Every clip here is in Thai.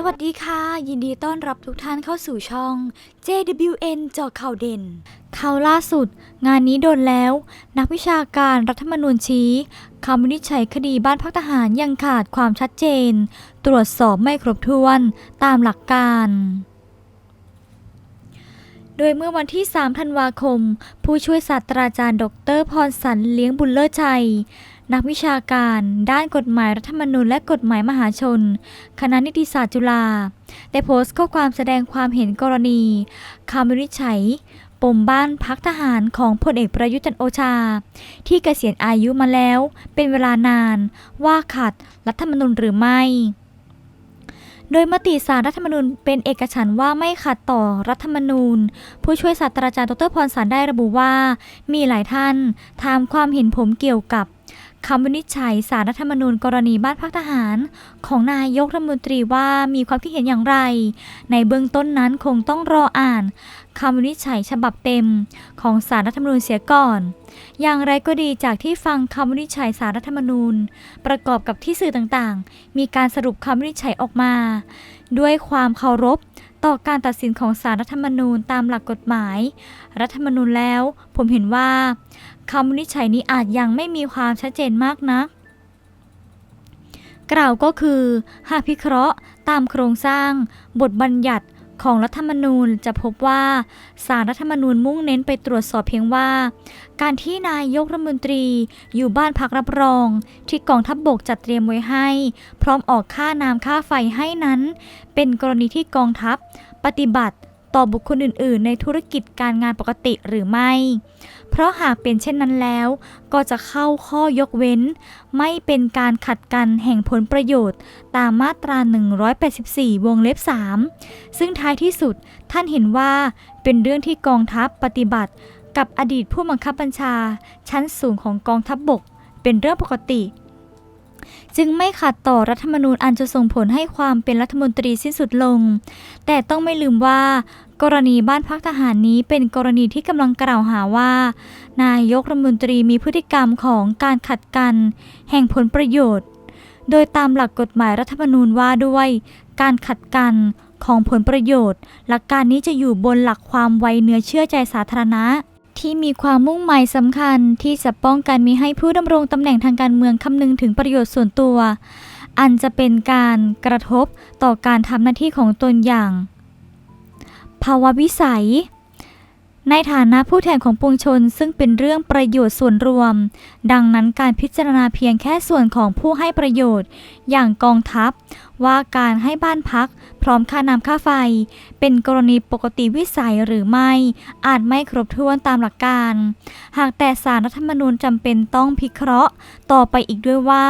สวัสดีค่ะ ยินดีต้อนรับทุกท่านเข้าสู่ช่อง JWN เจาะข่าวเด่นข่าวล่าสุด งานนี้โดนแล้ว นักวิชาการรัฐธรรมนูญชี้คำวินิจฉัยคดีบ้านพักทหารยังขาดความชัดเจน ตรวจสอบไม่ครบถ้วนตามหลักการโดยเมื่อวันที่ 3 ธันวาคม ผู้ช่วยศาสตราจารย์ ดร พรสันเลี้ยงบุญเลิศชัย นักวิชาการ ด้านกฎหมายรัฐธรรมนูญและกฎหมายมหาชน คณะนิติศาสตร์จุฬาได้โพสต์ข้อความแสดงความเห็นกรณีคำวินิจฉัย ปมบ้านพักทหารของพลเอกประยุทธ์จันโอชา ที่เกษียณอายุมาแล้ว เป็นเวลานาน ว่าขัดรัฐธรรมนูญหรือไม่ โดยมติสารรัฐธรรมนูญเป็นเอกฉันว่าไม่ขัดต่อรัฐธรรมนูญ ผู้ช่วยศาสตราจารย์ดรพรสันได้ระบุว่า มีหลายท่านถามความเห็นผมเกี่ยวกับ คำวินิจฉัยสารรัฐธรรมนูญกรณีบ้านพักทหาร ของนายกรัฐมนตรีว่ามีความคิดเห็นอย่างไร ในเบื้องต้นนั้นคงต้องรออ่านคำวินิจฉัยฉบับเต็ม ของสารรัฐธรรมนูญเสียก่อน อย่างไรก็ดีจากที่ฟังคำวินิจฉัยสารรัฐธรรมนูญ ประกอบกับที่สื่อต่างๆ มีการสรุปคำวินิจฉัยออกมา ด้วยความเคารพต่อการตัดสินของสารรัฐธรรมนูญตามหลักกฎหมาย รัฐธรรมนูญแล้ว ผมเห็นว่าคำวินิจฉัยนี้อาจยังไม่มีความชัดเจนมากนักกล่าวก็คือ หากพิเคราะห์ตามโครงสร้าง บทบัญญัติ ของรัฐธรรมนูญจะพบว่าสารรัฐธรรมนูญมุ่งเน้นไปตรวจสอบเพียงว่า การที่นายกรัฐมนตรีอยู่บ้านพักรับรอง ที่กองทัพบบกจัดเตรียมไว้ให้ พร้อมออกค่าน้ำค่าไฟให้นั้น เป็นกรณีที่กองทัพ ปฏิบัติ ต่อบุคคลอื่น ๆ ในธุรกิจการงานปกติหรือไม่ เพราะหากเป็นเช่นนั้นแล้ว ก็จะเข้าข้อยกเว้น ไม่เป็นการขัดกันแห่งผลประโยชน์ ตามมาตรา 184 วงเล็บ 3 ซึ่งท้ายที่สุดท่านเห็นว่าเป็นเรื่องที่กองทัพปฏิบัติ กับอดีตผู้บังคับบัญชา ชั้นสูงของกองทัพบบก เป็นเรื่องปกติ จึงไม่ขัดต่อรัฐธรรมนูญอันจะส่งผลให้ความเป็นรัฐมนตรีสิ้นสุดลง แต่ต้องไม่ลืมว่า กรณีบ้านพักทหารนี้เป็นกรณีที่กำลังกล่าวหาว่า นายกรัฐมนตรีมีพฤติกรรมของการขัดกัน แห่งผลประโยชน์ โดยตามหลักกฎหมายรัฐธรรมนูญว่าด้วย การขัดกันของผลประโยชน์ หลักการนี้จะอยู่บนหลักความไวเนื้อเชื่อใจสาธารณะ ที่มีความมุ่งหมายสำคัญ ที่จะป้องกันมิให้ผู้ดำรงตำแหน่งทางการเมืองคำนึงถึงประโยชน์ส่วนตัว อันจะเป็นการกระทบต่อการทำหน้าที่ของตนอย่าง ภาวะวิสัย ในฐานะผู้แทนของปวงชนซึ่งเป็นเรื่องประโยชน์ส่วนรวม ดังนั้นการพิจารณาเพียงแค่ส่วนของผู้ให้ประโยชน์ อย่างกองทัพ ว่าการให้บ้านพักพร้อมค่าน้ำค่าไฟ เป็นกรณีปกติวิสัยหรือไม่ อาจไม่ครบถ้วนตามหลักการ หากแต่สารรัฐธรรมนูญจำเป็นต้องพิเคราะห์ ต่อไปอีกด้วยว่า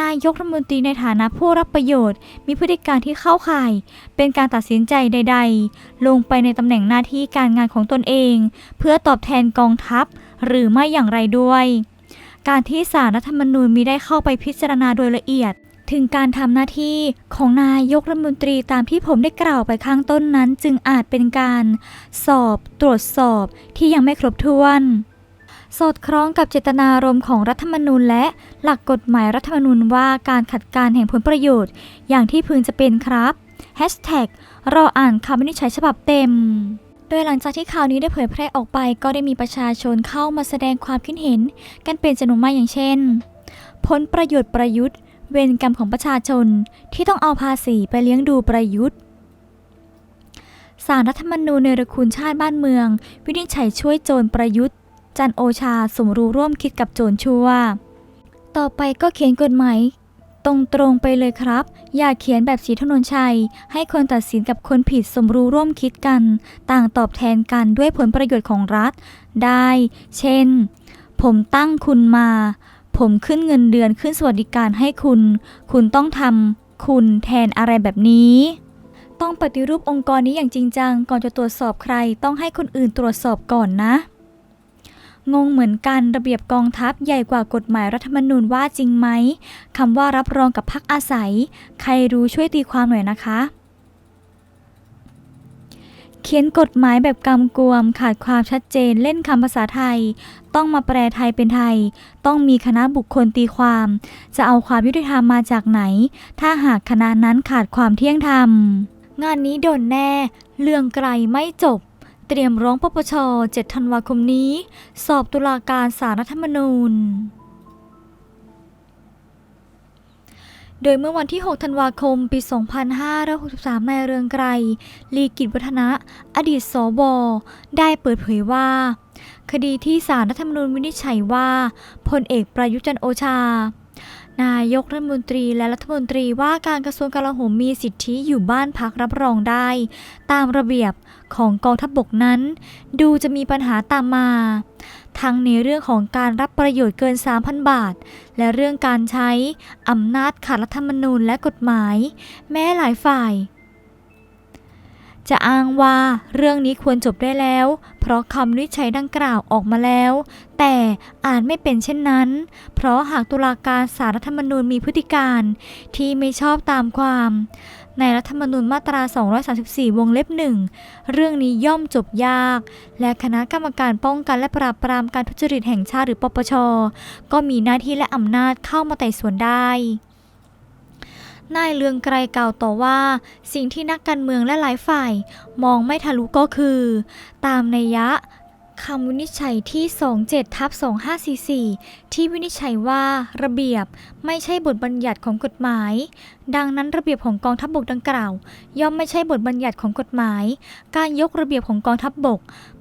นายกรัฐมนตรีในฐานะผู้รับประโยชน์ มีพฤติการที่เข้าข่าย เป็นการตัดสินใจใด ๆ ลงไปในตำแหน่งหน้าที่การงานของตนเอง เพื่อตอบแทนกองทัพ หรือไม่อย่างไรด้วย การที่สารรัฐธรรมนูญมีได้เข้าไปพิจารณาโดยละเอียด ถึงการทำหน้าที่ของนายกรัฐมนตรีตามที่ผมได้กล่าวไปข้างต้นนั้น จึงอาจเป็นการสอบตรวจสอบที่ยังไม่ครบถ้วนสอดคล้องกับเจตนารมณ์ของรัฐธรรมนูญและหลักกฎหมายรัฐธรรมนูญว่าการขัดการแห่งผลประโยชน์ อย่างที่พึงจะเป็นครับ Hashtag รออ่านคำวินิจฉัยฉบับเต็ม โดยหลังจากที่ข่าวนี้ได้เผยแพร่ออกไป ก็ได้มีประชาชนเข้ามาแสดงความคิดเห็น กันเป็นจำนวนมากอย่างเช่น ผลประโยชน์ประยุทธ์ เวรกรรมของประชาชนที่ต้องเอาภาษีไปเลี้ยงดูประยุทธ์สารรัฐธรรมนูญเนรคุณชาติบ้านเมือง วินิจฉัยช่วยโจรประยุทธ์ จันโอชาสมรู้ร่วมคิดกับโจรชั่ว ต่อไปก็เขียนกฎหมายตรงๆไปเลยครับ อย่าเขียนแบบสีถนนชัย ให้คนตัดสินกับคนผิดสมรู้ร่วมคิดกัน ต่างตอบแทนกันด้วยผลประโยชน์ของรัฐ ได้ เช่น ผมตั้งคุณมา ผมขึ้นเงินเดือนขึ้นสวัสดิการให้คุณ คุณต้องทำคุณแทนอะไรแบบนี้ ต้องปฏิรูปองค์กรนี้อย่างจริงจัง ก่อนจะตรวจสอบใคร ต้องให้คนอื่นตรวจสอบก่อนนะ งงเหมือนกันระเบียบกองทัพใหญ่กว่ากฎหมายรัฐธรรมนูญว่าจริงไหมคำว่ารับรองกับพักอาศัย ใครรู้ช่วยตีความหน่อยนะคะ เขียนกฎหมายแบบกำกวม ขาดความชัดเจนเล่นคำภาษาไทย ต้องมาแปลไทยเป็นไทย ต้องมีคณะบุคคลตีความ จะเอาความยุติธรรมมาจากไหน ถ้าหากคณะนั้นขาดความเที่ยงธรรม งานนี้โดนแน่ เรื่องไกลไม่จบ เตรียมร้องปปช 7 ธันวาคมนี้ สอบตุลาการสารรัฐธรรมนูญ โดยเมื่อวันที่ 6 ธันวาคม ปี 2563 นายเรืองไกร ลีกิจวัฒนะ อดีตสวได้เปิดเผยว่า คดีที่สารรัฐธรรมนูญวินิจฉัยว่าพลเอกประยุจันโอชา นายกรัฐมนตรีและรัฐมนตรีว่าการกระทรวงกลาโหมมีสิทธิอยู่บ้านพักรับรองได้ ตามระเบียบของกองทัพบบกนั้น ดูจะมีปัญหาตามมา ทั้งในเรื่องของการรับประโยชน์เกิน 3,000 บาท และเรื่องการใช้อำนาจขัดรัฐธรรมนูญและกฎหมาย แม้หลายฝ่าย จะอ้างว่าเรื่องนี้ควรจบได้แล้ว เพราะคำวิจัยดังกล่าวออกมาแล้ว แต่อาจไม่เป็นเช่นนั้น เพราะหากตุลาการสารรัฐธรรมนูญมีพฤติการที่ไม่ชอบตามความ ในรัฐธรรมนูญมาตรา 234 วงเล็บหนึ่งเรื่องนี้ย่อมจบยาก และคณะกรรมการป้องกันและปราบปรามการทุจริตแห่งชาติหรือปปช ก็มีหน้าที่และอำนาจเข้ามาไต่สวนได้นายเลืองไกรกล่าวต่อว่า สิ่งที่นักการเมืองและหลายฝ่าย มองไม่ทะลุก็คือ ตามนัยยะ คำวินิจฉัยที่ 27ทับ2544 ที่วินิจฉัยว่าระเบียบไม่ใช่บทบัญญัติของกฎหมาย ดังนั้นระเบียบของกองทัพบบกดังกล่าว ย่อมไม่ใช่บทบัญญัติของกฎหมาย การยกระเบียบของกองทัพบบก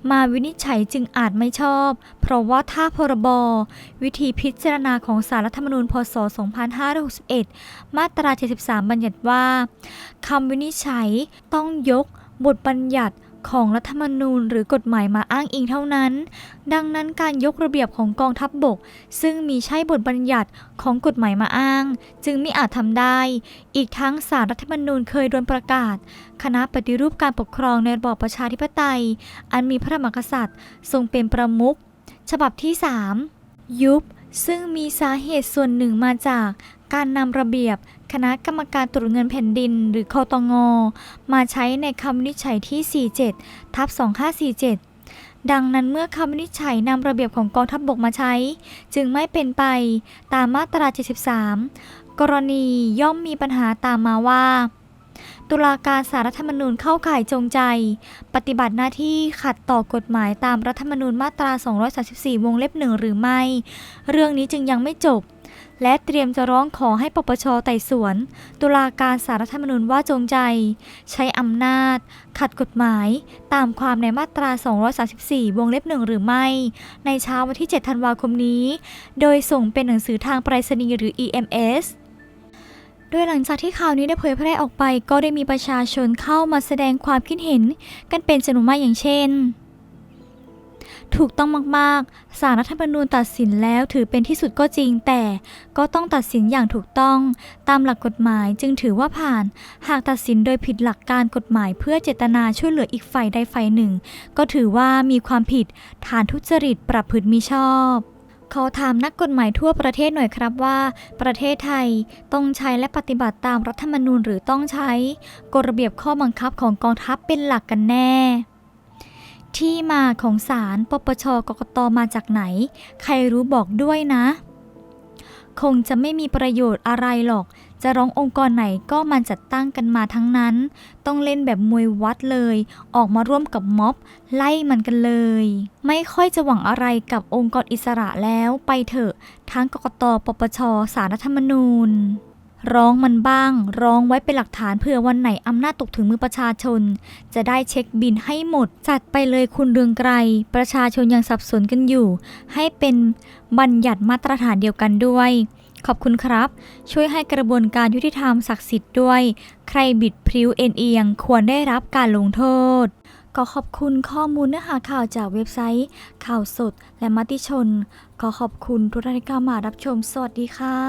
มาวินิจฉัยจึงอาจไม่ชอบ เพราะว่าถ้าพรบวิธีพิจารณาของสารรัฐธรรมนูญพศ 2561 มาตรา 73 บัญญัติว่าคำวินิจฉัยต้องยกบทบัญญัติ ของรัฐธรรมนูญหรือกฎหมายมาอ้างอิงเท่านั้น ดังนั้นการยกระเบียบของกองทัพบบก ซึ่งมีใช้บทบัญญัติของกฎหมายมาอ้าง จึงไม่อาจทำได้ อีกทั้งสารรัฐธรรมนูญเคยโดนประกาศ คณะปฏิรูปการปกครองในระบอบประชาธิปไตย อันมีพระมหากษัตริย์ ทรงเป็นประมุขฉบับที่ 3 ยุบ ซึ่งมีสาเหตุส่วนหนึ่งมาจากการนำระเบียบคณะกรรมการตรวจเงินแผ่นดินหรือคอตงมาใช้ในคำวินิจฉัยที่ 47 ทับ 2547 ดังนั้นเมื่อคำวินิจฉัยนำระเบียบของกองทัพบบกมาใช้ จึงไม่เป็นไปตามมาตรา 73 กรณีย่อมมีปัญหาตามมาว่า ตุลาการสารรัฐธรรมนูญเข้าข่ายจงใจ ปฏิบัติหน้าที่ขัดต่อกฎหมายตามรัฐธรรมนูญมาตรา 234 วงเล็บหนึ่งหรือไม่ เรื่องนี้จึงยังไม่จบ และเตรียมจะร้องขอให้ปปชไต่สวน ตุลาการสารรัฐธรรมนูญว่าจงใจ ใช้อำนาจ ขัดกฎหมาย ตามความในมาตรา 234 วงเล็บหนึ่งหรือไม่ ในเช้าวันที่ 7 ธันวาคมนี้ โดยส่งเป็นหนังสือทางไปรษณีย์หรือ EMS โดยหลังจากที่ข่าวนี้ได้เผยแพร่ออกไป ก็ได้มีประชาชนเข้ามาแสดงความคิดเห็น กันเป็นจำนวนมากอย่างเช่น ถูกต้องมากๆ สารรัฐธรรมนูญตัดสินแล้วถือเป็นที่สุดก็จริง แต่ก็ต้องตัดสินอย่างถูกต้อง ตามหลักกฎหมายจึงถือว่าผ่าน หากตัดสินโดยผิดหลักการกฎหมายเพื่อเจตนาช่วยเหลืออีกฝ่ายใดฝ่ายหนึ่ง ก็ถือว่ามีความผิดฐานทุจริตประพฤติมิชอบ ขอถามนักกฎหมายทั่วประเทศหน่อยครับว่า ประเทศไทยต้องใช้และปฏิบัติตามรัฐธรรมนูญหรือต้องใช้กฎระเบียบข้อบังคับของกองทัพเป็นหลักกันแน่ ที่มาของศาลปปชกกตมาจากไหน ใครรู้บอกด้วยนะ คงจะไม่มีประโยชน์อะไรหรอก จะร้ององค์กรไหนก็มันจัดตั้งกันมาทั้งนั้น ต้องเล่นแบบมวยวัดเลย ออกมาร่วมกับม็อบ ไล่มันกันเลย ไม่ค่อยจะหวังอะไรกับองค์กรอิสระแล้วไปเถอะ ทั้งกกตปปชสารรัฐธรรมนูญ ร้องมันบ้าง ร้องไว้เป็นหลักฐานเผื่อวันไหนอำนาจตกถึงมือประชาชน จะได้เช็คบินให้หมด จัดไปเลยคุณเรืองไกรประชาชนยังสับสนกันอยู่ ให้เป็นบัญญัติมาตรฐานเดียวกันด้วย ขอบคุณครับ ช่วยให้กระบวนการยุติธรรมศักดิ์สิทธิ์ด้วย ใครบิดพริ้วเอ็นเอียง ควรได้รับการลงโทษขอขอบคุณข้อมูลเนื้อหาข่าวจากเว็บไซต์ ข่าวสดและมติชน ขอขอบคุณทุกท่านที่เข้ามารับชม สวัสดีค่ะ